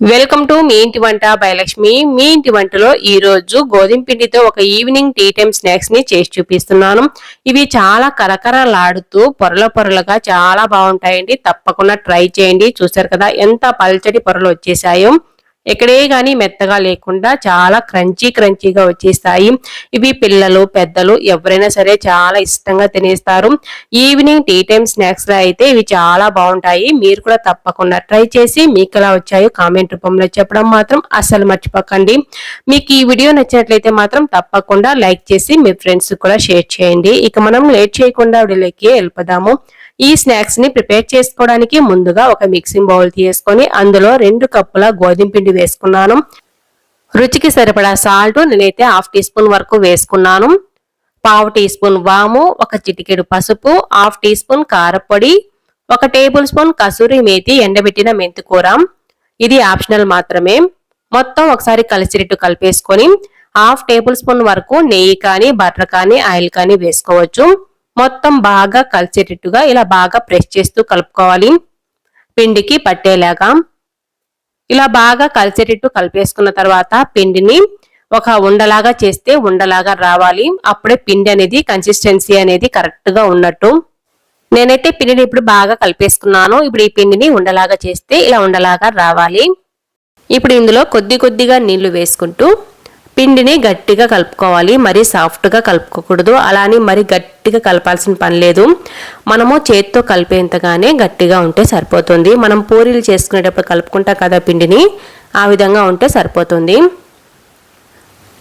Welcome to me ఇంటి వంట బయలక్ష్మి మీ ఇంటి వంటలో ఈ రోజు గోధుమ పిండితో ఒక ఈవినింగ్ టీ టైమ్ స్నాక్స్ని చేసి చూపిస్తున్నాను. ఇవి చాలా కరకరలాడుతూ పొరల పొరలుగా చాలా బాగుంటాయండి. తప్పకుండా ట్రై చేయండి. చూసారు కదా ఎంత పల్చటి పొరలు వచ్చేసాయో. ఎక్కడే కానీ మెత్తగా లేకుండా చాలా క్రంచీ క్రంచీగా వచ్చేస్తాయి. ఇవి పిల్లలు పెద్దలు ఎవరైనా సరే చాలా ఇష్టంగా తినేస్తారు. ఈవినింగ్ టీ టైమ్ స్నాక్స్లో అయితే ఇవి చాలా బాగుంటాయి. మీరు కూడా తప్పకుండా ట్రై చేసి మీకు ఎలా వచ్చాయో కామెంట్ రూపంలో చెప్పడం మాత్రం అస్సలు మర్చిపోకండి. మీకు ఈ వీడియో నచ్చినట్లయితే మాత్రం తప్పకుండా లైక్ చేసి మీ ఫ్రెండ్స్ కూడా షేర్ చేయండి. ఇక మనం లేట్ చేయకుండా వీడియోలోకి వెళ్ళిపోదాము. ఈ స్నాక్స్ని ప్రిపేర్ చేసుకోవడానికి ముందుగా ఒక మిక్సింగ్ బౌల్ తీసుకొని అందులో రెండు కప్పుల గోధుమ పిండి వేసుకున్నాను. రుచికి సరిపడా సాల్ట్ నేనైతే హాఫ్ టీ స్పూన్ వరకు వేసుకున్నాను. పావు టీ స్పూన్ వాము ఒక చిటికెడు పసుపు హాఫ్ టీ స్పూన్ కారపొడి ఒక టేబుల్ స్పూన్ కసూరి మేతి ఎండబెట్టిన మెంతికూర ఇది ఆప్షనల్ మాత్రమే. మొత్తం ఒకసారి కలిసిరెట్టు కలిపేసుకొని హాఫ్ టేబుల్ స్పూన్ వరకు నెయ్యి కానీ బటర్ కానీ ఆయిల్ కానీ వేసుకోవచ్చు. మొత్తం బాగా కలిసేటట్టుగా ఇలా బాగా ప్రెస్ చేస్తూ కలుపుకోవాలి. పిండికి పట్టేలాగా ఇలా బాగా కలిసేటట్టు కలిపేసుకున్న తర్వాత పిండిని ఒక ఉండలాగా చేస్తే ఉండలాగా రావాలి. అప్పుడే పిండి అనేది కన్సిస్టెన్సీ అనేది కరెక్ట్గా ఉన్నట్టు. నేనైతే పిండిని ఇప్పుడు బాగా కలిపేసుకున్నాను. ఇప్పుడు ఈ పిండిని ఉండలాగా చేస్తే ఇలా ఉండలాగా రావాలి. ఇప్పుడు ఇందులో కొద్ది కొద్దిగా నీళ్ళు వేసుకుంటూ పిండిని గట్టిగా కలుపుకోవాలి. మరీ సాఫ్ట్గా కలుపుకోకూడదు. అలానే మరి గట్టిగా కలపాల్సిన పని లేదు. మనము చేతితో కలిపేంతగానే గట్టిగా ఉంటే సరిపోతుంది. మనం పూరీలు చేసుకునేటప్పుడు కలుపుకుంటాం కదా పిండిని ఆ విధంగా ఉంటే సరిపోతుంది.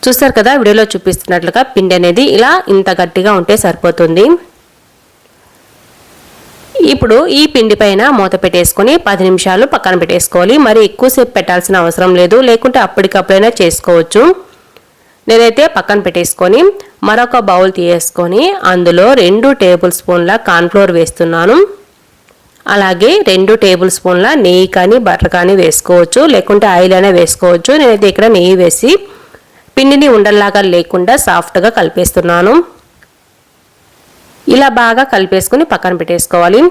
చూస్తారు కదా వీడియోలో చూపిస్తున్నట్లుగా పిండి అనేది ఇలా ఇంత గట్టిగా ఉంటే సరిపోతుంది. ఇప్పుడు ఈ పిండి పైన మూత పెట్టేసుకొని పది నిమిషాలు పక్కన పెట్టేసుకోవాలి. మరి ఎక్కువసేపు పెట్టాల్సిన అవసరం లేదు. లేకుంటే అప్పటికప్పుడైనా చేసుకోవచ్చు. నేనైతే పక్కన పెట్టేసుకొని మరొక బౌల్ తీసేసుకొని అందులో రెండు టేబుల్ స్పూన్ల కార్న్ఫ్లోర్ వేస్తున్నాను. అలాగే రెండు టేబుల్ స్పూన్ల నెయ్యి కానీ బటర్ కానీ వేసుకోవచ్చు. లేకుంటే ఆయిల్ అయినా వేసుకోవచ్చు. నేనైతే ఇక్కడ నెయ్యి వేసి పిండిని ఉండల్లాగా లేకుండా సాఫ్ట్గా కలిపేస్తున్నాను. ఇలా బాగా కలిపేసుకుని పక్కన పెట్టేసుకోవాలి.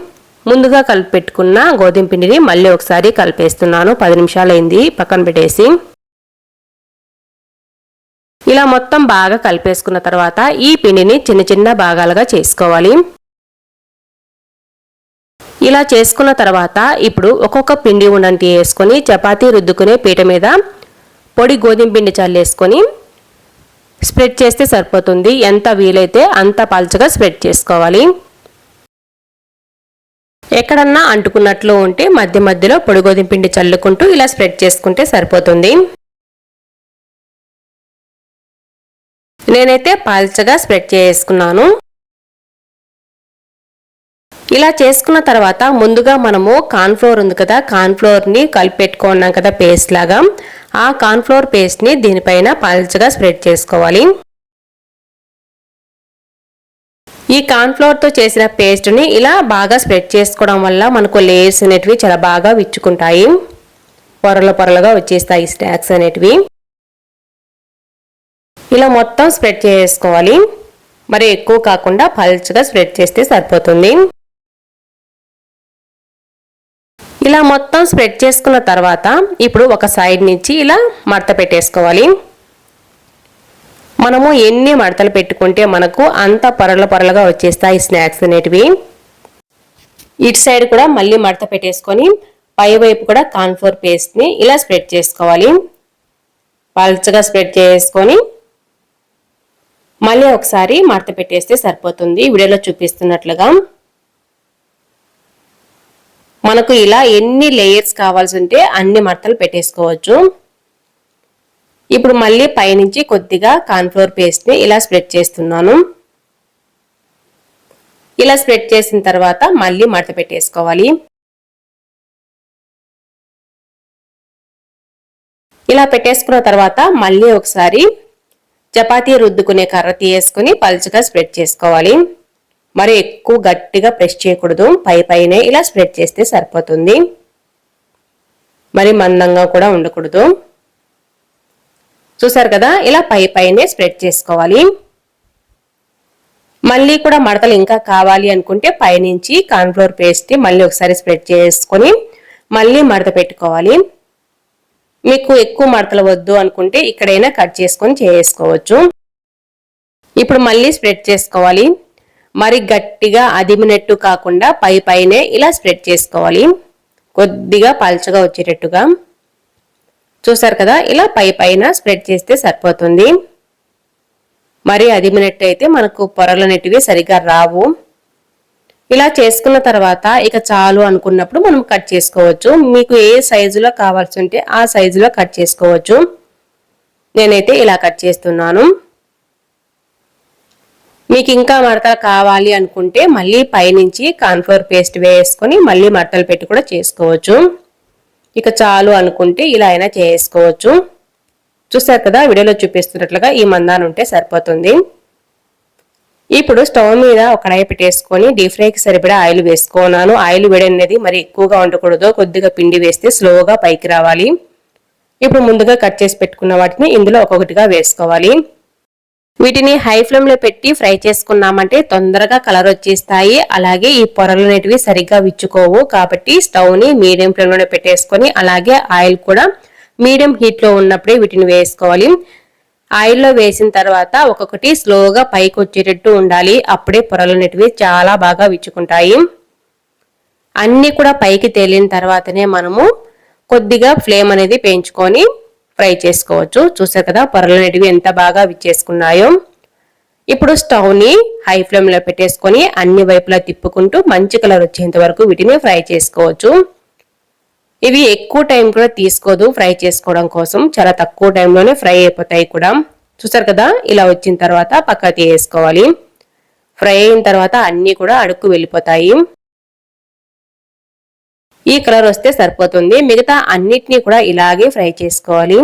ముందుగా కలిపి పెట్టుకున్న గోధుమ పిండిని మళ్ళీ ఒకసారి కలిపేస్తున్నాను. పది నిమిషాలు అయింది పక్కన పెట్టేసి. ఇలా మొత్తం బాగా కలిపేసుకున్న తర్వాత ఈ పిండిని చిన్న చిన్న భాగాలుగా చేసుకోవాలి. ఇలా చేసుకున్న తర్వాత ఇప్పుడు ఒక్కొక్క పిండి ఉండంటి వేసుకొని చపాతీ రుద్దుకునే పీట మీద పొడి గోధుమ పిండి చల్లేసుకొని స్ప్రెడ్ చేస్తే సరిపోతుంది. ఎంత వీలైతే అంత పల్చగా స్ప్రెడ్ చేసుకోవాలి. ఎక్కడన్నా అంటుకున్నట్లు ఉంటే మధ్య మధ్యలో పొడి గోధుమ పిండి చల్లుకుంటూ ఇలా స్ప్రెడ్ చేసుకుంటే సరిపోతుంది. నేనైతే పాల్చగా స్ప్రెడ్ చేసుకున్నాను. ఇలా చేసుకున్న తర్వాత ముందుగా మనము కార్న్ఫ్లోర్ ఉంది కదా కార్న్ఫ్లోర్ని కలిపెట్టుకున్నాం కదా పేస్ట్ లాగా. ఆ కార్న్ఫ్లోర్ పేస్ట్ని దీనిపైన పల్చగా స్ప్రెడ్ చేసుకోవాలి. ఈ కార్న్ఫ్లోర్తో చేసిన పేస్ట్ని ఇలా బాగా స్ప్రెడ్ చేసుకోవడం వల్ల మనకు లేయర్స్ అనేటివి చాలా బాగా విచ్చుకుంటాయి. పొరల పొరలుగా వచ్చేస్తాయి స్నాక్స్ అనేటివి. ఇలా మొత్తం స్ప్రెడ్ చేసుకోవాలి. మరి ఎక్కువ కాకుండా పల్చగా స్ప్రెడ్ చేస్తే సరిపోతుంది. ఇలా మొత్తం స్ప్రెడ్ చేసుకున్న తర్వాత ఇప్పుడు ఒక సైడ్ నుంచి ఇలా మడత పెట్టేసుకోవాలి. మనము ఎన్ని మడతలు పెట్టుకుంటే మనకు అంత పొరల పొరలుగా వచ్చేస్తాయి స్నాక్స్ అనేటివి. ఇటు సైడ్ కూడా మళ్ళీ మడత పెట్టేసుకొని పై వైపు కూడా కాన్ఫోర్ పేస్ట్ని ఇలా స్ప్రెడ్ చేసుకోవాలి. పల్చగా స్ప్రెడ్ చేసుకొని మళ్ళీ ఒకసారి మడత పెట్టేస్తే సరిపోతుంది. వీడియోలో చూపిస్తున్నట్లుగా మనకు ఇలా ఎన్ని లేయర్స్ కావాల్సి ఉంటే అన్ని మడతలు పెట్టేసుకోవచ్చు. ఇప్పుడు మళ్ళీ పైనుంచి కొద్దిగా కార్న్ఫ్లోర్ పేస్ట్ని ఇలా స్ప్రెడ్ చేస్తున్నాను. ఇలా స్ప్రెడ్ చేసిన తర్వాత మళ్ళీ మడత పెట్టేసుకోవాలి. ఇలా పెట్టేసుకున్న తర్వాత మళ్ళీ ఒకసారి చపాతీ రుద్దుకునే కర్ర తీయేసుకుని పలుచగా స్ప్రెడ్ చేసుకోవాలి. మరి ఎక్కువ గట్టిగా ప్రెస్ చేయకూడదు. పై పైనే ఇలా స్ప్రెడ్ చేస్తే సరిపోతుంది. మరి మందంగా కూడా ఉండకూడదు. చూసారు కదా? ఇలా పై పైనే స్ప్రెడ్ చేసుకోవాలి. మళ్ళీ కూడా మడతలు ఇంకా కావాలి అనుకుంటే పైనుంచి కార్న్ఫ్లోర్ పేస్ట్ మళ్ళీ ఒకసారి స్ప్రెడ్ చేసుకొని మళ్ళీ మడత పెట్టుకోవాలి. మీకు ఎక్కువ మడతలు వద్దు అనుకుంటే ఇక్కడైనా కట్ చేసుకొని చేసుకోవచ్చు. ఇప్పుడు మళ్ళీ స్ప్రెడ్ చేసుకోవాలి. మరి గట్టిగా అదిమినట్టు కాకుండా పై పైనే ఇలా స్ప్రెడ్ చేసుకోవాలి. కొద్దిగా పల్చగా వచ్చేటట్టుగా. చూసారు కదా? ఇలా పై పైన స్ప్రెడ్ చేస్తే సరిపోతుంది. మరి అదిమినట్టు అయితే మనకు పొరలు అనేటివి సరిగా రావు. ఇలా చేసుకున్న తర్వాత ఇక చాలు అనుకున్నప్పుడు మనం కట్ చేసుకోవచ్చు. మీకు ఏ సైజులో కావాల్సి ఉంటే ఆ సైజులో కట్ చేసుకోవచ్చు. నేనైతే ఇలా కట్ చేస్తున్నాను. మీకు ఇంకా మడతలు కావాలి అనుకుంటే మళ్ళీ పైనుంచి కాన్ఫ్లోర్ పేస్ట్ వేసుకొని మళ్ళీ మడతలు పెట్టి కూడా చేసుకోవచ్చు. ఇక చాలు అనుకుంటే ఇలా అయినా చేసుకోవచ్చు. చూసారు కదా వీడియోలో చూపిస్తున్నట్లుగా ఈ మందాన్ని ఉంటే సరిపోతుంది. ఇప్పుడు స్టవ్ మీద ఒక కడాయి పెట్టేసుకొని డీప్ ఫ్రైకి సరిపడా ఆయిల్ వేసుకున్నాను ఆయిల్ వేడి అనేది మరి ఎక్కువగా ఉండకూడదు కొద్దిగా పిండి వేస్తే స్లోగా పైకి రావాలి. ఇప్పుడు ముందుగా కట్ చేసి పెట్టుకున్న వాటిని ఇందులో ఒక్కొక్కటిగా వేసుకోవాలి. వీటిని హై ఫ్లేమ్లో పెట్టి ఫ్రై చేసుకున్నామంటే తొందరగా కలర్ వచ్చేస్తాయి. అలాగే ఈ పొరలు అనేటివి సరిగ్గా విచ్చుకోవు. కాబట్టి స్టవ్ని మీడియం ఫ్లేమ్లోనే పెట్టేసుకొని అలాగే ఆయిల్ కూడా మీడియం హీట్లో ఉన్నప్పుడే వీటిని వేసుకోవాలి. ఆయిల్లో వేసిన తర్వాత ఒక్కొక్కటి స్లోగా పైకి వచ్చేటట్టు ఉండాలి. అప్పుడే పొరలు అనేటివి చాలా బాగా విచ్చుకుంటాయి. అన్నీ కూడా పైకి తేలిన తర్వాతనే మనము కొద్దిగా ఫ్లేమ్ అనేది పెంచుకొని ఫ్రై చేసుకోవచ్చు. చూసారు కదా పొరలు అనేటివి ఎంత బాగా విచ్చేసుకున్నాయో. ఇప్పుడు స్టవ్ని హై ఫ్లేమ్లో పెట్టేసుకొని అన్ని వైపులా తిప్పుకుంటూ మంచి కలర్ వచ్చేంత వరకు వీటిని ఫ్రై చేసుకోవచ్చు. ఇవి ఎక్కువ టైం కూడా తీసుకోదు ఫ్రై చేసుకోవడం కోసం. చాలా తక్కువ టైంలోనే ఫ్రై అయిపోతాయి కూడా. చూసారు కదా ఇలా వచ్చిన తర్వాత పక్క తీసుకోవాలి ఫ్రై అయిన తర్వాత అన్నీ కూడా అడుక్కు వెళ్ళిపోతాయి. ఈ కలర్ వస్తే సరిపోతుంది. మిగతా అన్నిటినీ కూడా ఇలాగే ఫ్రై చేసుకోవాలి.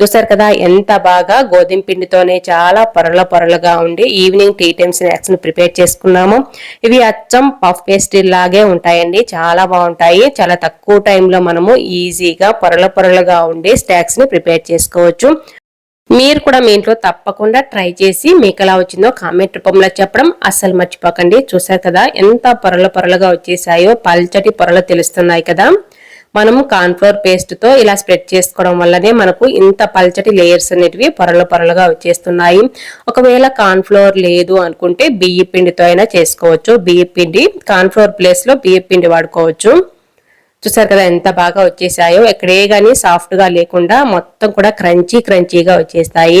చూసారు కదా ఎంత బాగా గోధుమ పిండితోనే చాలా పొరల పొరలుగా ఉండి ఈవినింగ్ టీ టైమ్ స్నాక్స్ని ప్రిపేర్ చేసుకున్నాము. ఇవి అచ్చం పఫ్ పేస్ట్రీ లాగే ఉంటాయండి చాలా బాగుంటాయి. చాలా తక్కువ టైంలో మనము ఈజీగా పొరల పొరలుగా ఉండి స్నాక్స్ని ప్రిపేర్ చేసుకోవచ్చు. మీరు కూడా మీ ఇంట్లో తప్పకుండా ట్రై చేసి మీకు ఎలా వచ్చిందో కామెంట్ రూపంలో చెప్పడం అస్సలు మర్చిపోకండి. చూసారు కదా ఎంత పొరల పొరలుగా వచ్చేసాయో పల్చటి పొరలు తెలుస్తున్నాయి కదా. మనము కార్న్ఫ్లోర్ పేస్ట్తో ఇలా స్ప్రెడ్ చేసుకోవడం వల్లనే మనకు ఇంత పల్చటి లేయర్స్ అనేటివి పొరలు పొరలుగా వచ్చేస్తున్నాయి. ఒకవేళ కార్న్ఫ్లోర్ లేదు అనుకుంటే బియ్య పిండితో అయినా చేసుకోవచ్చు. బియ్య పిండి కార్న్ఫ్లోర్ ప్లేస్లో బియ్య పిండి వాడుకోవచ్చు. చూసారు కదా ఎంత బాగా వచ్చేసాయో. ఎక్కడే కానీ సాఫ్ట్గా లేకుండా మొత్తం కూడా క్రంచీ క్రంచీగా వచ్చేస్తాయి.